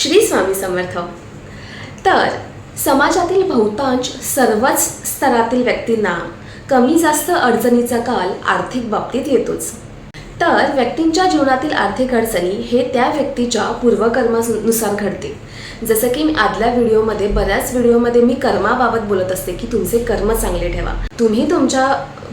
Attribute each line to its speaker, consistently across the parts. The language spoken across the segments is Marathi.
Speaker 1: श्री स्वामी समर्थ. तर समाजातील बहुतांश सर्वच स्तरातील व्यक्तींना कमी जास्त अडचणीचा काल आर्थिक बाबतीत येतोच. तर व्यक्तींच्या जीवनातील आर्थिक अडचणी हे त्या व्यक्तीच्या पूर्वकर्मानुसार घडते. जसं की मी आदल्या व्हिडिओमध्ये बऱ्याच व्हिडिओमध्ये मी कर्माबाबत बोलत असते की तुमचे कर्म चांगले ठेवा. तुम्ही तुमच्या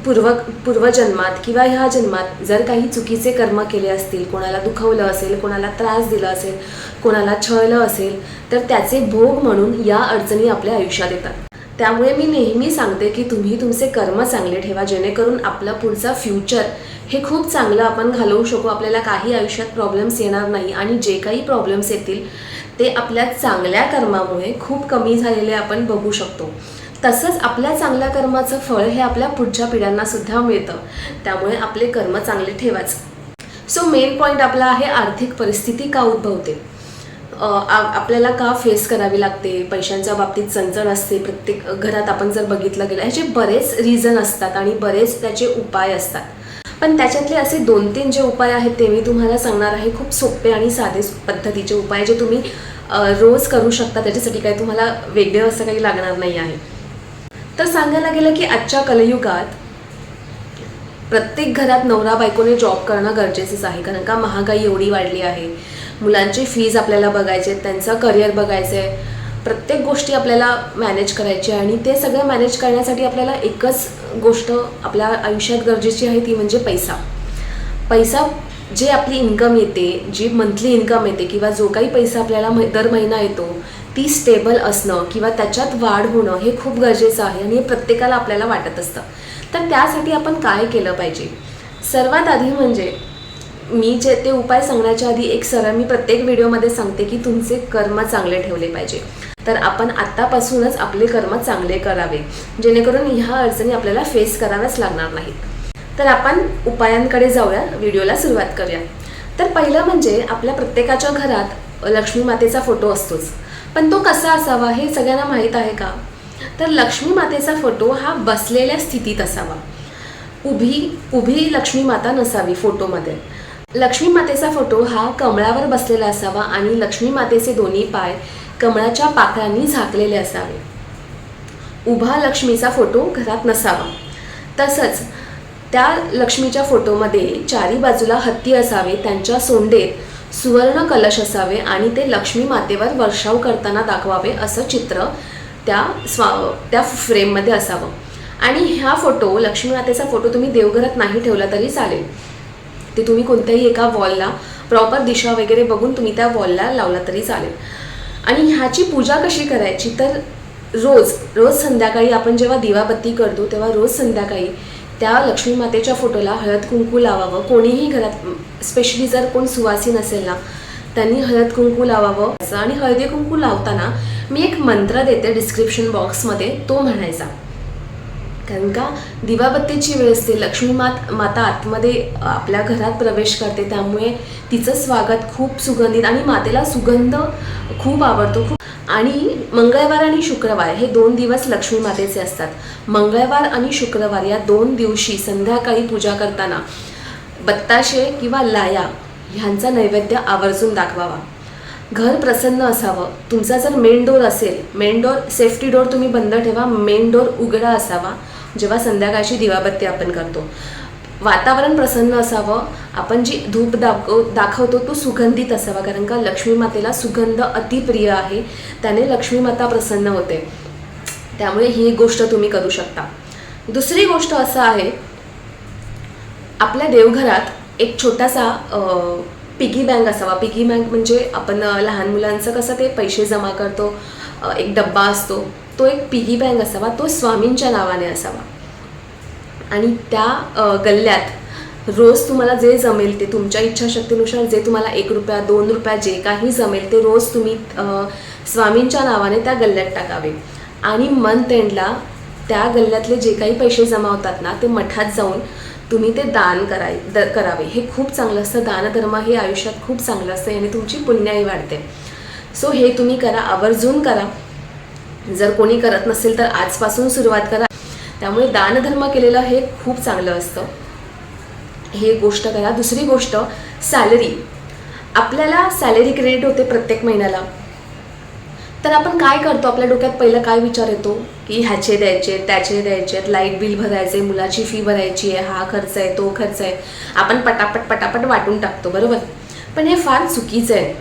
Speaker 1: पूर्व पूर्वजन्मात किंवा ह्या जन्मात जर काही चुकीचे कर्म केले असतील कोणाला दुखवलं असेल कोणाला त्रास दिला असेल कोणाला छळलं असेल तर त्याचे भोग म्हणून या अडचणी आपल्या आयुष्यात येतात. त्यामुळे मी नेहमी सांगते की तुम्ही तुमचे कर्म चांगले ठेवा जेणेकरून आपलं पुढचा फ्युचर हे खूप चांगलं आपण घालवू शकू. आपल्याला काही आयुष्यात प्रॉब्लेम्स येणार नाही आणि जे काही प्रॉब्लेम्स येतील ते आपल्या चांगल्या कर्मामुळे खूप कमी झालेले आपण बघू शकतो. तसंच आपल्या चांगल्या कर्माचं फळ हे आपल्या पुढच्या पिढ्यांना सुद्धा मिळतं. त्यामुळे आपले कर्म चांगले ठेवाच सो मेन पॉईंट आपला आहे आर्थिक परिस्थिती का उद्भवते? आ- आपल्याला का फेस करावी लागते? पैशांच्या बाबतीत चणचण असते. प्रत्येक घरात आपण जर बघितलं गेलं ह्याचे बरेच रिझन असतात आणि बरेच त्याचे उपाय असतात. पण त्याच्यातले असे दोन तीन जे उपाय आहेत ते मी तुम्हाला सांगणार आहे. खूप सोपे आणि साधे पद्धतीचे उपाय जे तुम्ही रोज करू शकता. त्याच्यासाठी काही तुम्हाला वेगळं असं काही लागणार नाही आहे. तर सांगायला गेलं की आजच्या कलयुगात प्रत्येक घरात नवरा बायकोने जॉब करणं गरजेचंच आहे. कारण का महागाई एवढी वाढली आहे. मुलांची फीज आपल्याला बघायचे आहेत त्यांचं करिअर बघायचं आहे प्रत्येक गोष्टी आपल्याला मॅनेज करायची आहे आणि ते सगळं मॅनेज करण्यासाठी आपल्याला एकच गोष्ट आपल्या आयुष्यात गरजेची आहे ती म्हणजे पैसा. पैसा जे आपली इन्कम येते जी मंथली इन्कम येते किंवा जो काही पैसा आपल्याला दर महिना येतो ती स्टेबल असणं किंवा त्याच्यात वाढ होणं हे खूप गरजेचं आहे आणि हे प्रत्येकाला आपल्याला वाटत असतं. तर त्यासाठी आपण काय केलं पाहिजे? सर्वात आधी म्हणजे मी जे ते उपाय सांगण्याच्या आधी एक सरळ मी प्रत्येक व्हिडिओमध्ये सांगते की तुमचे कर्म चांगले ठेवले पाहिजे. तर आपण आत्तापासूनच आपले कर्म चांगले करावे जेणेकरून ह्या अडचणी आपल्याला फेस कराव्याच लागणार नाहीत. तर आपण उपायांकडे जाऊया व्हिडिओला सुरुवात करूया. तर पहिलं म्हणजे आपल्या प्रत्येकाच्या घरात लक्ष्मी मातेचा फोटो असतोच. पण तो कसा असावा हे सगळ्यांना माहीत आहे का? तर लक्ष्मी मातेचा फोटो हा बसलेल्या स्थितीत असावा. उभी उभी लक्ष्मी माता नसावी फोटोमध्ये. लक्ष्मी मातेचा फोटो हा कमळावर बसलेला असावा आणि लक्ष्मी मातेचे दोन्ही पाय कमळाच्या पाकळ्यांनी झाकलेले असावे. उभा लक्ष्मीचा फोटो घरात नसावा. तसंच त्या लक्ष्मीच्या फोटोमध्ये चारी बाजूला हत्ती असावे त्यांच्या सोंडेत सुवर्ण कलश असावे आणि ते लक्ष्मी मातेवर वर्षाव करताना दाखवावे असं चित्र त्या स्वा त्या फ्रेममध्ये असावं. आणि ह्या फोटो लक्ष्मी मातेचा फोटो तुम्ही देवघरात नाही ठेवला तरी चालेल. ते तुम्ही कोणत्याही एका वॉलला प्रॉपर दिशा वगैरे बघून तुम्ही त्या वॉलला लावला तरी चालेल. आणि ह्याची पूजा कशी करायची? तर रोज रोज संध्याकाळी आपण जेव्हा दिवाबत्ती करतो तेव्हा रोज संध्याकाळी त्या लक्ष्मी मातेच्या फोटोला हळद कुंकू लावावं. कोणीही घरात स्पेशली जर कोण सुवासीन असेल ना त्यांनी हळद कुंकू लावावं. आणि हळदी कुंकू लावताना मी एक मंत्र देते डिस्क्रिप्शन बॉक्समध्ये तो म्हणायचा कारण का दिवाबत्तीची वेळ असते. लक्ष्मी मात माता आतमध्ये आपल्या घरात प्रवेश करते. त्यामुळे तिचं स्वागत खूप सुगंधित आणि मातेला सुगंध खूप आवडतो. खूप आणि मंगळवार आणि शुक्रवार हे दोन दिवस लक्ष्मी मातेचे असतात. मंगळवार आणि शुक्रवार या दोन दिवशी संध्याकाळी पूजा करताना बत्ताशे किंवा लाया ह्यांचा नैवेद्य आवर्जून दाखवावा. घर प्रसन्न असावं. तुमचा जर मेन डोर असेल मेन डोर सेफ्टी डोर तुम्ही बंद ठेवा मेन डोर उघडा असावा. जेव्हा संध्याकाळची दिवाबत्ती आपण करतो. वातावरण प्रसन्न असावं. आपण जी धूप दाखव दाखवतो तो सुगंधित असावा. कारण का लक्ष्मी मातेला सुगंध अतिप्रिय आहे. त्याने लक्ष्मी माता प्रसन्न होते. त्यामुळे ही एक गोष्ट तुम्ही करू शकता. दुसरी गोष्ट असं आहे आपल्या देवघरात एक छोटासा पिगी बँक असावा. पिगी बँक म्हणजे आपण लहान मुलांचं कसं ते पैसे जमा करतो. एक डब्बा असतो. तो एक पिगी बँक असावा. तो स्वामींच्या नावाने असावा. आणि त्या गल्ल्यात रोज तुम्हाला जे जमेल ते तुमच्या इच्छाशक्तीनुसार जे तुम्हाला एक रुपया दोन रुपया जे काही जमेल ते रोज तुम्ही स्वामींच्या नावाने त्या गल्ल्यात टाकावे. आणि मंथ एंडला त्या गल्ल्यातले जे काही पैसे जमा होतात ना ते मठात जाऊन तुम्ही ते दान कराय द करावे. हे खूप चांगलं असतं. दानधर्म हे आयुष्यात खूप चांगलं असतं याने तुमची पुण्याही वाढते. सो हे तुम्ही करा. आवर्जून करा. जर कोणी करत नसेल तर आजपासून सुरुवात करा. त्यामुळे दानधर्म केलेलं हे खूप चांगलं असतं. हे गोष्ट करा. दुसरी गोष्ट सॅलरी आपल्याला सॅलरी क्रेडिट होते प्रत्येक महिन्याला. तर आपण काय करतो? आपल्या डोक्यात पहिलं काय विचार येतो? की ह्याचे द्यायचे त्याचे द्यायचे लाइट बिल भरायचे मुलाची फी भरायची आहे हा खर्च आहे तो खर्च आहे. आपण पटापट पटापट वाटून टाकतो बरोबर? पण हे फार चुकीचं आहे.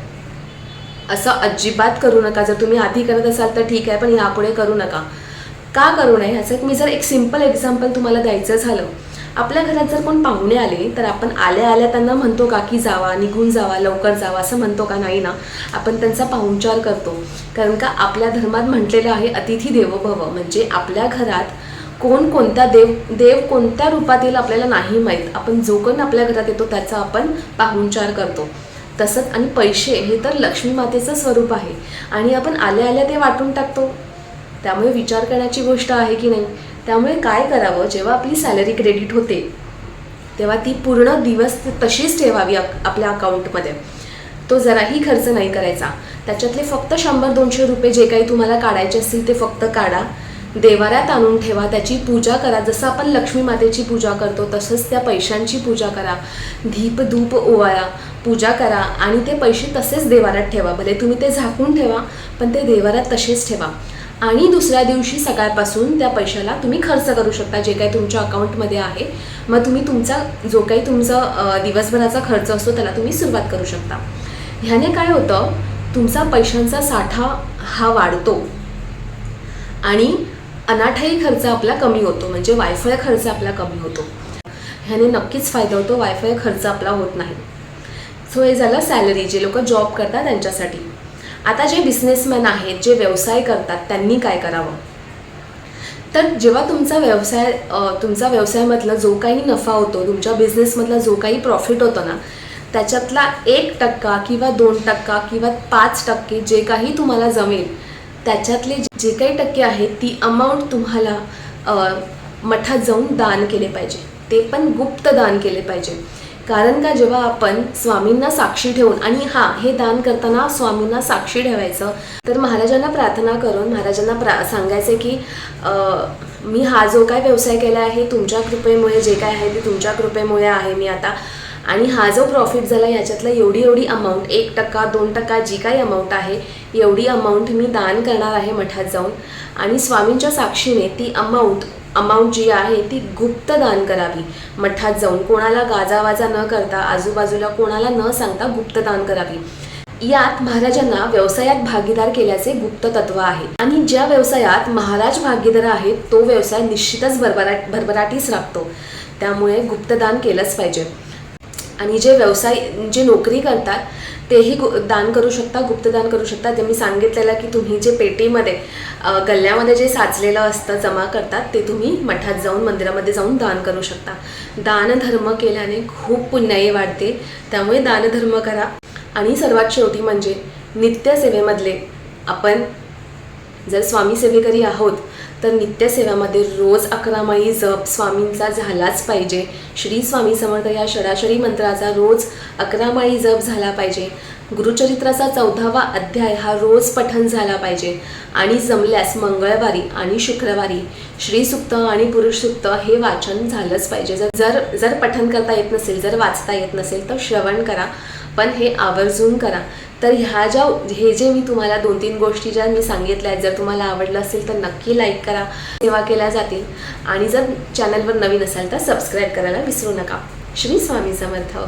Speaker 1: असं अजिबात करू नका. जर तुम्ही आधी करत असाल तर ठीक आहे पण यापुढे करू नका. का करू नये ह्याचं एक मी जर एक सिंपल एक्झाम्पल तुम्हाला द्यायचं झालं. आपल्या घरात जर कोण पाहुणे आले तर आपण आल्या आल्या त्यांना म्हणतो का की जावा निघून जावा लवकर जावा असं म्हणतो का? नाही ना. आपण त्यांचा पाहुणचार करतो. कारण का आपल्या धर्मात म्हटलेलं आहे अतिथी देवो भव. म्हणजे आपल्या घरात कोण कोणत्या देव देव कोणत्या रूपात येईल आपल्याला नाही माहीत. आपण जो कोण आपल्या घरात येतो त्याचा आपण पाहुणचार करतो. तसंच आणि पैसे हे तर लक्ष्मी मातेचं स्वरूप आहे. आणि आपण आल्या आल्या ते वाटून टाकतो. त्यामुळे विचार करण्याची गोष्ट आहे की नाही? त्यामुळे काय करावं? जेव्हा आपली सॅलरी क्रेडिट होते तेव्हा ती पूर्ण दिवस तशीच ठेवावी आपल्या अकाउंटमध्ये तो जराही खर्च नाही करायचा. त्याच्यातले फक्त शंभर दोनशे रुपये जे काही तुम्हाला काढायचे असतील ते फक्त काढा. देवाऱ्यात आणून ठेवा त्याची पूजा करा. जसं आपण लक्ष्मी मातेची पूजा करतो तसंच त्या पैशांची पूजा करा. धीप धूप ओवाळा पूजा करा आणि ते पैसे तसेच देवाऱ्यात ठेवा. भले तुम्ही ते झाकून ठेवा पण ते देवाऱ्यात तसेच ठेवा. आणि दुसऱ्या दिवशी सकाळपासून त्या पैशाला तुम्ही खर्च करू शकता जे काही तुमच्या अकाउंटमध्ये आहे. मग तुम्ही तुमचा जो काही तुमचा दिवसभराचा खर्च असतो त्याला तुम्ही सुरुवात करू शकता. ह्याने काय होतं तुमचा पैशांचा साठा हा वाढतो. आणि अनाठाई खर्च आपला कमी होतो म्हणजे वायफाय खर्च आपला कमी होतो. ह्याने नक्कीच फायदा होतो वायफाय खर्च आपला होत नाही. सो हे झालं सॅलरी जे लोक जॉब करतात त्यांच्यासाठी. आता जे बिझनेसमॅन आहेत जे व्यवसाय करतात त्यांनी काय करावं? तर जेव्हा तुमचा व्यवसाय तुमचा व्यवसायामधला जो काही नफा होतो तुमच्या बिझनेसमधला जो काही प्रॉफिट होतो ना त्याच्यातला एक टक्का किंवा दोन टक्का किंवा पाच टक्के जे काही तुम्हाला जमेल त्याच्यातले जे काही टक्के आहेत ती अमाऊंट तुम्हाला मठात जाऊन दान केले पाहिजे. ते पण गुप्त दान केले पाहिजे. कारण का जेव्हा आपण स्वामींना साक्षी ठेवून आणि हां हे दान करताना स्वामींना साक्षी ठेवायचं तर महाराजांना प्रार्थना करून महाराजांना प्रा सांगायचं की मी हा जो काय व्यवसाय केला आहे तुमच्या कृपेमुळे जे काय आहे ते तुमच्या कृपेमुळे आहे. मी आता आणि हा जो प्रॉफिट झाला याच्यातलं एवढी एवढी अमाऊंट एक टक्का दोन टक्का जी काही अमाऊंट आहे एवढी अमाऊंट मी दान करणार आहे मठात जाऊन. आणि स्वामींच्या साक्षीने ती अमाऊंट अमाऊंट जी आहे ती गुप्त दान करावी मठात जाऊन. कोणाला गाजावाजा न करता आजूबाजूला कोणाला न सांगता गुप्त दान करावी. यात महाराजांना व्यवसायात भागीदार केल्याचे गुप्त तत्व आहे. आणि ज्या व्यवसायात महाराज भागीदार आहेत तो व्यवसाय निश्चितच भरभराट भरभराटीस राखतो त्यामुळे गुप्तदान केलंच पाहिजे. आणि जे व्यवसाय जे नोकरी करतात तेही गु दान करू शकता गुप्तदान करू शकता जे मी सांगितलेलं की तुम्ही जे पेटीमध्ये गल्ल्यामध्ये जे साचलेलं असतं जमा करतात ते तुम्ही मठात जाऊन मंदिरामध्ये जाऊन दान करू शकता. दानधर्म केल्याने खूप पुण्याई वाढते. त्यामुळे दानधर्म करा. आणि सर्वात शेवटी म्हणजे नित्यसेवेमधले आपण जर स्वामी सेवेकरी आहोत तर नित्यसेवामध्ये रोज अकरा माळी जप स्वामींचा झालाच पाहिजे. श्री स्वामी समर्थ या षडाशरी मंत्राचा रोज अकरा माळी जप झाला पाहिजे. गुरुचरित्राचा चौदावा अध्याय हा रोज पठन झाला पाहिजे. आणि जमल्यास मंगळवारी आणि शुक्रवारी श्रीसुक्त आणि पुरुष सुक्त हे वाचन झालंच पाहिजे. जर जर जर पठन करता येत नसेल जर वाचता येत नसेल तर श्रवण करा. पण हे आवर्जून करा. तर ह्या ज्या हे जे मी तुम्हाला दोन तीन गोष्टी ज्या मी सांगितल्या आहेत जर तुम्हाला आवडलं असेल तर नक्की लाईक करा सेवा केल्या जातील. आणि जर चॅनलवर नवीन असाल तर सबस्क्राईब करायला विसरू नका. श्री स्वामी समर्थ.